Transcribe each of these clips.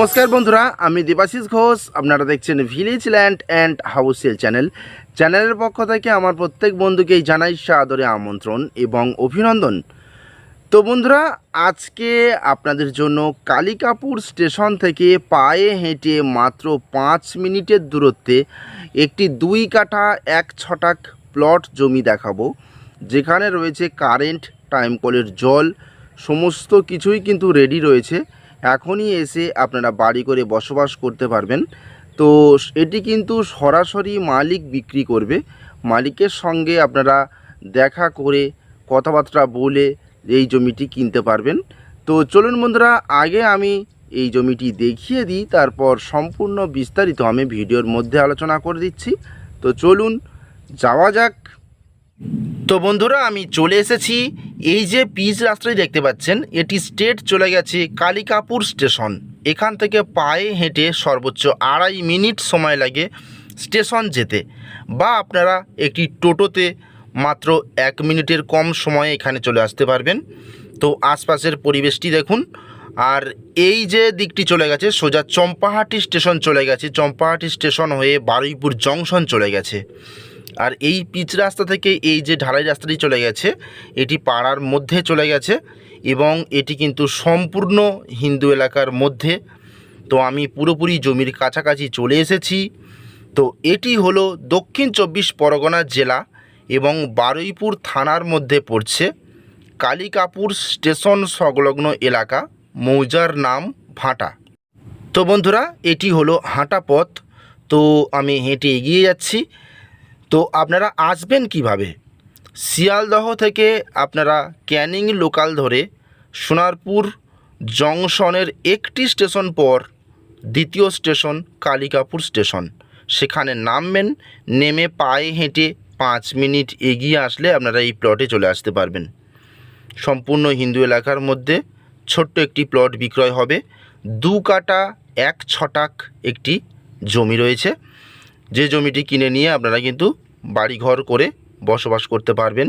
নমস্কার বন্ধুরা, আমি দেবাশিস ঘোষ। আপনারা দেখছেন ভিলেজ ল্যান্ড অ্যান্ড হাউসেল চ্যানেল চ্যানেলের পক্ষ থেকে আমার প্রত্যেক বন্ধুকেই জানাই সাদরে আমন্ত্রণ এবং অভিনন্দন। তো বন্ধুরা, আজকে আপনাদের জন্য কালিকাপুর স্টেশন থেকে পায়ে হেঁটে মাত্র পাঁচ মিনিটের দূরত্বে একটি দুই কাঠা, এক ছটাক প্লট জমি দেখাবো। যেখানে রয়েছে কারেন্ট টাইম কলের জল, সমস্ত কিছুই কিন্তু রেডি রয়েছে। এখনই এসে আপনারা বাড়ি করে বসবাস করতে পারবেন। তো এটি কিন্তু সরাসরি মালিক বিক্রি করবে। মালিকের সঙ্গে আপনারা দেখা করে কথাবার্তা বলে এই জমিটি কিনতে পারবেন। তো চলুন বন্ধুরা, আগে আমি এই জমিটি দেখিয়ে দিই, তারপর সম্পূর্ণ বিস্তারিত আমি ভিডিওর মধ্যে আলোচনা করে দিচ্ছি। তো চলুন, যাওয়া যাক। তো বন্ধুরা, আমি চলে এসেছি। এই যে পিচ রাস্তাটি দেখতে পাচ্ছেন, এটি স্টেট চলে গেছে কালিকাপুর স্টেশন। এখান থেকে পায়ে হেঁটে সর্বোচ্চ আড়াই মিনিট সময় লাগে স্টেশন যেতে। বা আপনারা একটি টোটোতে মাত্র এক মিনিটের কম সময়ে এখানে চলে আসতে পারবেন। তো আশপাশের পরিবেশটি দেখুন। আর এই যে দিকটি চলে গেছে, সোজা চম্পাহাটি স্টেশন চলে গেছে। চম্পাহাটি স্টেশন হয়ে বারুইপুর জংশন চলে গেছে। আর এই পিচ রাস্তা থেকে এই যে ঢালাই রাস্তাটি চলে গেছে, এটি পাড়ার মধ্যে চলে গেছে এবং এটি কিন্তু সম্পূর্ণ হিন্দু এলাকার মধ্যে। তো আমি পুরোপুরি জমির কাছাকাছি চলে এসেছি। তো এটি হলো দক্ষিণ চব্বিশ পরগনা জেলা এবং বারুইপুর থানার মধ্যে পড়ছে কালিকাপুর স্টেশন সংলগ্ন এলাকা, মৌজার নাম ভাটা। তো বন্ধুরা, এটি হলো হাঁটা পথ। তো আমি হেঁটে এগিয়ে যাচ্ছি। তো আপনারা আসবেন কীভাবে? শিয়ালদহ থেকে আপনারা ক্যানিং লোকাল ধরে সোনারপুর জংশনের একটি স্টেশন পর দ্বিতীয় স্টেশন কালিকাপুর স্টেশন। সেখানে নামবেন, নেমে পায়ে হেঁটে পাঁচ মিনিট এগিয়ে আসলে আপনারা এই প্লটে চলে আসতে পারবেন। সম্পূর্ণ হিন্দু এলাকার মধ্যে ছোট্ট একটি প্লট বিক্রয় হবে। দু কাটা এক ছটাক একটি জমি রয়েছে। যে জমিটি কিনে নিয়ে আপনারা কিন্তু বাড়িঘর করে বসবাস করতে পারবেন।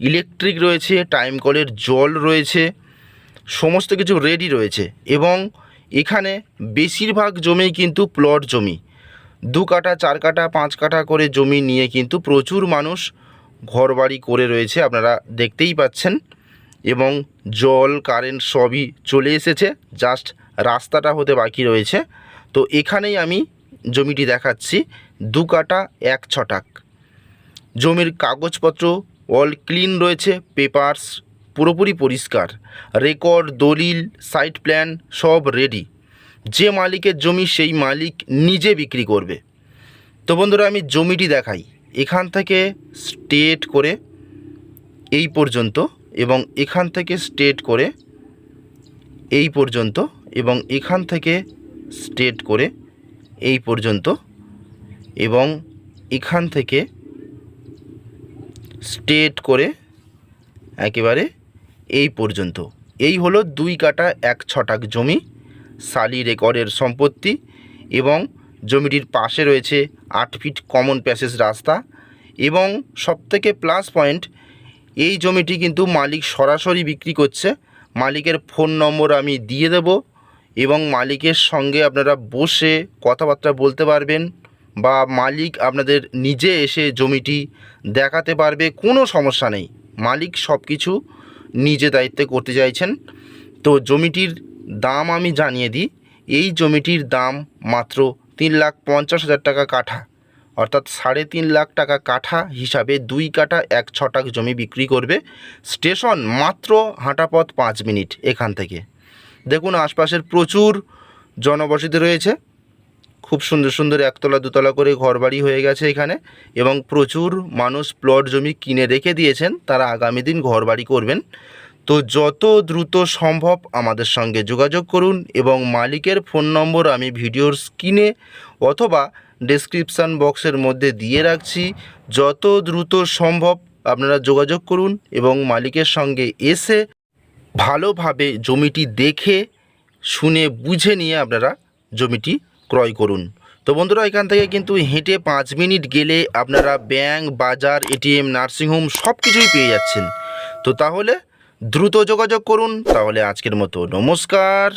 ইলেকট্রিক রয়েছে টাইম কলের জল রয়েছে, সমস্ত কিছু রেডি রয়েছে এবং এখানে বেশিরভাগ জমি কিন্তু প্লট জমি। দু কাঠা, চার কাঠা, পাঁচ কাঠা করে জমি নিয়ে কিন্তু প্রচুর মানুষ ঘরবাড়ি করে রয়েছে আপনারা দেখতেই পাচ্ছেন এবং জল কারেন্ট সবই চলে এসেছে জাস্ট রাস্তাটা হতে বাকি রয়েছে। তো এখানেই আমি জমিটি দেখাচ্ছি। দু কাটা, এক ছটাক। জমির কাগজপত্র অল ক্লিন রয়েছে পেপারস পুরোপুরি পরিষ্কার। রেকর্ড দলিল সাইট প্ল্যান সব রেডি যে মালিকের জমি সেই মালিক নিজে বিক্রি করবে। তো বন্ধুরা, আমি জমিটি দেখাই। এখান থেকে স্টেট করে এই পর্যন্ত এবং এখান থেকে স্টেট করে এই পর্যন্ত এবং এখান থেকে স্টেট করে এই পর্যন্ত এবং এখান থেকে স্টেট করে একেবারে এই পর্যন্ত। এই হলো দুই কাটা এক ছটাক জমি, সালি রেকর্ডের সম্পত্তি এবং জমিটির পাশে রয়েছে আট ফিট কমন প্যাসেজ রাস্তা এবং সবথেকে প্লাস পয়েন্ট, এই জমিটি কিন্তু মালিক সরাসরি বিক্রি করছে। মালিকের ফোন নম্বর আমি দিয়ে দেব এবং মালিকের সঙ্গে আপনারা বসে কথাবার্তা বলতে পারবেন। বা মালিক আপনাদের নিজে এসে জমিটি দেখাতে পারবে, কোনো সমস্যা নেই। মালিক সব কিছু নিজে দায়িত্বে করতে চাইছেন। তো জমিটির দাম আমি জানিয়ে দিই, এই জমিটির দাম মাত্র তিন লাখ পঞ্চাশ হাজার টাকা কাঠা। অর্থাৎ সাড়ে তিন লাখ টাকা কাঠা হিসাবে দুই কাঠা এক ছটাক জমি বিক্রি করবে স্টেশন মাত্র হাঁটাপথ পাঁচ মিনিট এখান থেকে। দেখুন, আশপাশের প্রচুর জনবসতি রয়েছে। খুব সুন্দর সুন্দর একতলা দুতলা করে ঘরবাড়ি হয়ে গেছে এখানে এবং প্রচুর মানুষ প্লট জমি কিনে রেখে দিয়েছেন, তারা আগামী দিন ঘরবাড়ি করবেন। তো যত দ্রুত সম্ভব আমাদের সঙ্গে যোগাযোগ করুন এবং মালিকের ফোন নম্বর আমি ভিডিওর স্ক্রিনে অথবা ডেসক্রিপশান বক্সের মধ্যে দিয়ে রাখছি। যত দ্রুত সম্ভব আপনারা যোগাযোগ করুন এবং মালিকের সঙ্গে এসে ভালোভাবে জমিটি দেখে, শুনে, বুঝে নিয়ে আপনারা জমিটি ক্রয় করুন। তো বন্ধুরা, এখান থেকে কিন্তু হেঁটে পাঁচ মিনিট গেলে আপনারা ব্যাংক, বাজার এটিএম নার্সিংহোম সব কিছুই পেয়ে যাচ্ছেন। তো তাহলে দ্রুত যোগাযোগ করুন। তাহলে আজকের মতো। নমস্কার।